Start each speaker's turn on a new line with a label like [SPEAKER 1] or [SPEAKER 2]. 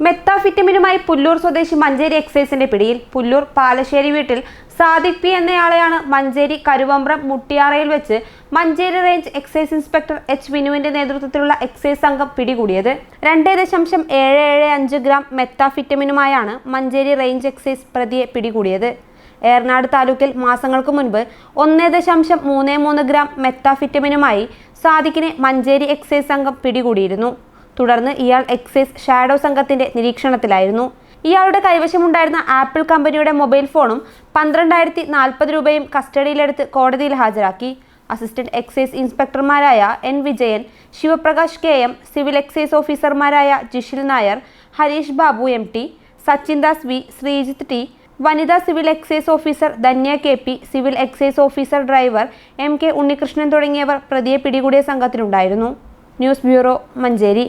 [SPEAKER 1] മെത്താഫിറ്റമിനുമായി പുല്ലൂർ സ്വദേശി മഞ്ചേരി എക്സൈസിന്റെ പിടിയിൽ പുല്ലൂർ പാലശ്ശേരി വീട്ടിൽ സാദിഖ് പി എന്നയാളെയാണ് മഞ്ചേരി കരുവമ്പ്രം മുട്ടിയാറയിൽ വെച്ച് Manjeri range excise inspector H വിനുവിന്റെ നേതൃത്വത്തിലുള്ള എക്സൈസ് സംഘം പിടികൂടിയത്. രണ്ട് ദശാംശം ഏഴ് ഏഴ് അഞ്ച് ഗ്രാം മെത്താഫിറ്റമിനുമായാണ് മഞ്ചേരി റേഞ്ച് എക്സൈസ് പ്രതിയെ പിടികൂടിയത്. ഏറനാട് താലൂക്കിൽ മാസങ്ങൾക്ക് മുൻപ് ഒന്ന് ദശാംശം മൂന്ന് മൂന്ന് ഗ്രാം മെത്താഫിറ്റമിനുമായി സാദിഖിനെ മഞ്ചേരി എക്സൈസ് സംഘം പിടികൂടിയിരുന്നു. തുടർന്ന് ഇയാൾ എക്സൈസ് ഷാഡോ സംഘത്തിന്റെ നിരീക്ഷണത്തിലായിരുന്നു. ഇയാളുടെ കൈവശമുണ്ടായിരുന്ന ആപ്പിൾ കമ്പനിയുടെ മൊബൈൽ ഫോണും പന്ത്രണ്ടായിരത്തി നാൽപ്പത് രൂപയും കസ്റ്റഡിയിലെടുത്ത് കോടതിയിൽ ഹാജരാക്കി. Assistant excise ഇൻസ്പെക്ടർമാരായ N Vijayan Shivaprakash K. M civil excise ഓഫീസർമാരായ Jishil Nair Hareesh Babu M T Sachin Das V Sreejith T വനിതാ civil excise officer Dhanya K P civil excise officer driver M K Unnikrishnan തുടങ്ങിയവർ പ്രതിയെ പിടികൂടിയ സംഘത്തിലുണ്ടായിരുന്നു. News bureau Manjeri.